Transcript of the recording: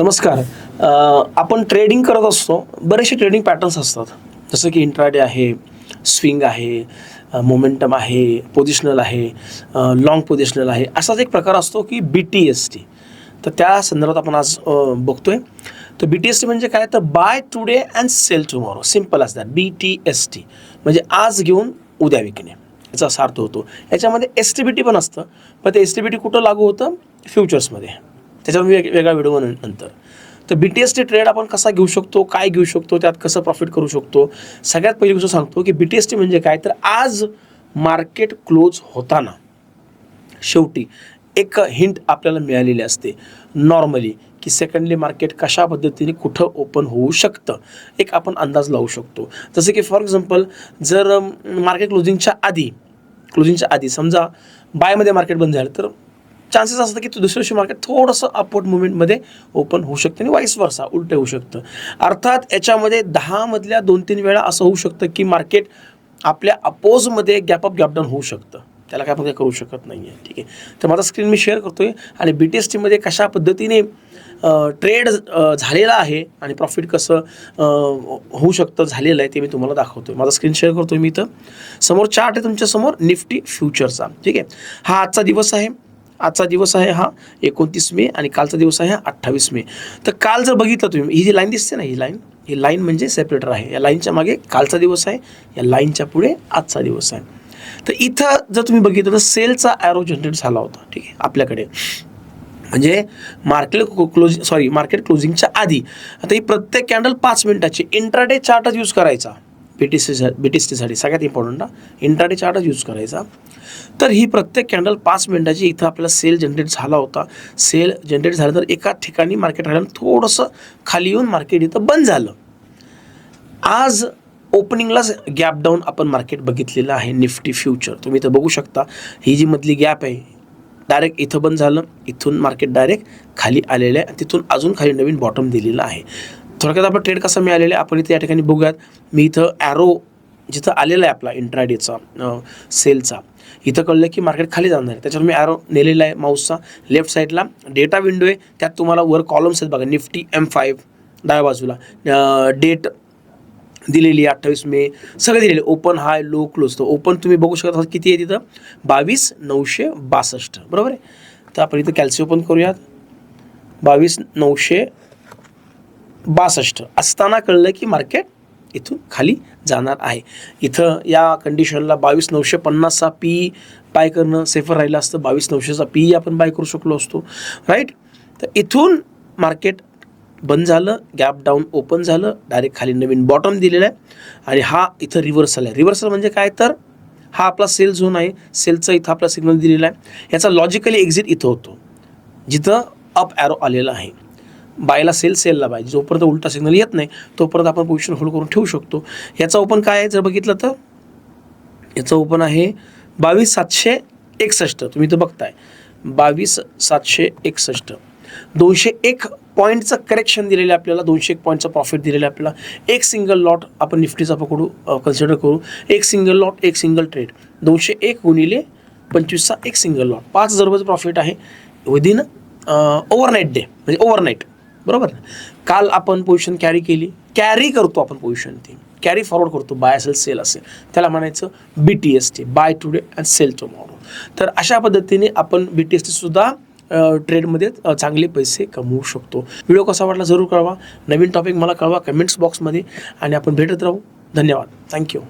नमस्कार. आपण ट्रेडिंग करत असतो. बरेचसे ट्रेडिंग पॅटर्न्स असतात. जसं की इंट्राडे आहे स्विंग आहे मोमेंटम आहे पोझिशनल आहे लॉंग पोझिशनल आहे. असाच एक प्रकार असतो की बी टी एस टी तर त्या संदर्भात आपण आज बघतोय. तर बी टी एस टी म्हणजे काय? तर buy today and sell tomorrow simple असतात बी टी एस टी म्हणजे आज घेऊन उद्या विकणे. याचा असा अर्थ होतो. याच्यामध्ये एस टी बी टी पण असतं. पण ते एस टी बी टी कुठं लागू होतं? फ्युचर्समध्ये त्याच्यावर मी वेग- वेगळा व्हिडिओ बनवेन नंतर. तर B T S T trade आपण कसा घेऊ शकतो काय घेऊ शकतो त्यात कसं प्रॉफिट करू शकतो? सगळ्यात पहिली गोष्ट सांगतो की बी टी एस टी म्हणजे काय? तर आज मार्केट क्लोज होताना शेवटी एक हिंट आपल्याला मिळालेली असते. नॉर्मली की सेकंडली मार्केट कशा पद्धतीने कुठं ओपन होऊ शकतं एक आपण अंदाज लावू शकतो. जसं की फॉर एक्झाम्पल जर मार्केट क्लोजिंगच्या आधी क्लोजिंगच्या आधी समजा बायमध्ये मार्केट बंद झालं तर चान्सेस असतात की तो दुसऱ्या दिवशी मार्केट थोडंसं अपवर्ड मुवमेंटमध्ये ओपन होऊ शकतं आणि वाईस वर्षा उलटं होऊ शकतं. अर्थात याच्यामध्ये दहामधल्या दोन तीन वेळा असं होऊ शकतं की मार्केट आपल्या अपोजमध्ये गॅप अप गॅप डाऊन होऊ शकतं. त्याला काय आपण काही करू शकत नाही आहे ठीक आहे? तर माझा स्क्रीन मी शेअर करतो आहे आणि बी टी एस टीमध्ये कशा पद्धतीने ट्रेड झालेला आहे आणि प्रॉफिट कसं होऊ शकतं झालेलं आहे ते मी तुम्हाला दाखवतो आहे माझा स्क्रीन शेअर करतो आहे मी इथं. समोर चार्ट आहे तुमच्यासमोर निफ्टी फ्युचरचा ठीक आहे? हा आजचा दिवस आहे. आजचा दिवस आहे हा एकोणतीस मे आणि कालचा दिवस आहे हा अठ्ठावीस मे. तर काल जर बघितलं तुम्ही ही जी लाईन दिसते ना ही लाईन ही लाईन म्हणजे सेपरेटर आहे. या लाईनच्या मागे कालचा दिवस आहे या लाईनच्या पुढे आजचा दिवस आहे. तर इथं जर तुम्ही बघितलं तर सेलचा ॲरो जनरेट झाला होता ठीक आहे आपल्याकडे. म्हणजे मार्केट क्लोज सॉरी मार्केट क्लोजिंगच्या आधी. आता ही प्रत्येक कॅन्डल पाच मिनिटाची इंट्राडे चार्टच यूज करायचा. B T C B T सीसाठी सगळ्यात इम्पॉर्टंट ना इंट्राडे चार्टच यूज करायचा. तर ही प्रत्येक कॅन्डल पाच मिनिटाची इथं आपल्याला सेल जनरेट झाला होता. सेल जनरेट झालं तर एका ठिकाणी मार्केट राहिलं थोडंसं खाली येऊन मार्केट इथं बंद झालं. आज ओपनिंगलाच गॅप डाऊन आपण मार्केट बघितलेलं आहे निफ्टी फ्युचर तुम्ही इथं बघू शकता. ही जी मधली गॅप आहे डायरेक्ट इथं बंद झालं. इथून मार्केट डायरेक्ट खाली आलेलं आहे तिथून अजून खाली नवीन बॉटम दिलेलं आहे. थोडक्यात आपला ट्रेड कसा मिळालेला आहे आपण इथे या ठिकाणी बघूयात. मी इथं ॲरो जिथं आलेला आहे आपला इंट्राडेचा सेलचा इथं कळलं की मार्केट खाली जाणार आहे. त्याच्यावर मी ॲरो नेलेला आहे माऊसचा लेफ्ट साईडला डेटा विंडो आहे. त्यात तुम्हाला वर कॉलम्स आहेत बघा. निफ्टी एम फाईव्ह डाव्या बाजूला. डेट दिलेली आहे अठ्ठावीस मे. सगळे दिलेले ओपन हाय लो क्लोज तर ओपन तुम्ही बघू शकत आहात किती आहे तिथं? बावीस नऊशे बासष्ट. बरोबर आहे? तर आपण इथं कॅल्सी ओपन करूयात. बावीस नऊशे बासष्ट असताना कळलं की मार्केट इथून खाली जाणार आहे. इथं या कंडिशनला बावीस नऊशे पन्नासचा पी बाय करणं सेफर राहिलं असतं. बावीस नऊशेचा पी आपण बाय करू शकलो असतो. राईट तर इथून मार्केट बंद झालं गॅप डाऊन ओपन झालं डायरेक्ट खाली नवीन बॉटम दिलेला आहे. आणि हा इथं रिव्हर्सल आहे. रिव्हर्सल म्हणजे काय? तर हा आपला सेल झोन आहे. सेलचा इथं आपला सिग्नल दिलेला आहे. याचा लॉजिकली एक्झिट इथं होतो. जिथं अप ॲरो आलेला आहे. बायला सेल सेलला पाहिजे. जोपर्यंत उलटा सिग्नल येत नाही तोपर्यंत आपण पोझिशन होल्ड करून ठेवू शकतो. याचा ओपन काय आहे? जर बघितलं तर याचं ओपन आहे बावीस सातशे एकसष्ट. तुम्ही तर बघताय. बावीस सातशे एकसष्ट. दोनशे एक पॉईंटचं करेक्शन दिलेलं आहे आपल्याला. दोनशे एक पॉईंटचं प्रॉफिट दिलेलं आहे आपल्याला. एक सिंगल लॉट आपण निफ्टीचा पकडू कन्सिडर करू? एक सिंगल लॉट एक सिंगल ट्रेड दोनशे एक गुणिले पंचवीसचा एक सिंगल लॉट पाच हजार रुपयाचं प्रॉफिट आहे विदिन ओव्हरनाईट डे म्हणजे ओव्हरनाईट बरोबर? काल आपण पोझिशन कॅरी केली. कॅरी करतो आपण पोझिशन ती कॅरी फॉरवर्ड करतो. बाय असेल सेल असेल. त्याला म्हणायचं B T S T buy today and sell tomorrow तर अशा पद्धतीने आपण बी टी एस टीसुद्धा ट्रेडमध्ये चांगले पैसे कमवू शकतो. व्हिडिओ कसा वाटला जरूर कळवा. नवीन टॉपिक मला कळवा. कमेंट्स बॉक्समध्ये आणि आपण भेटत राहू. धन्यवाद. थँक्यू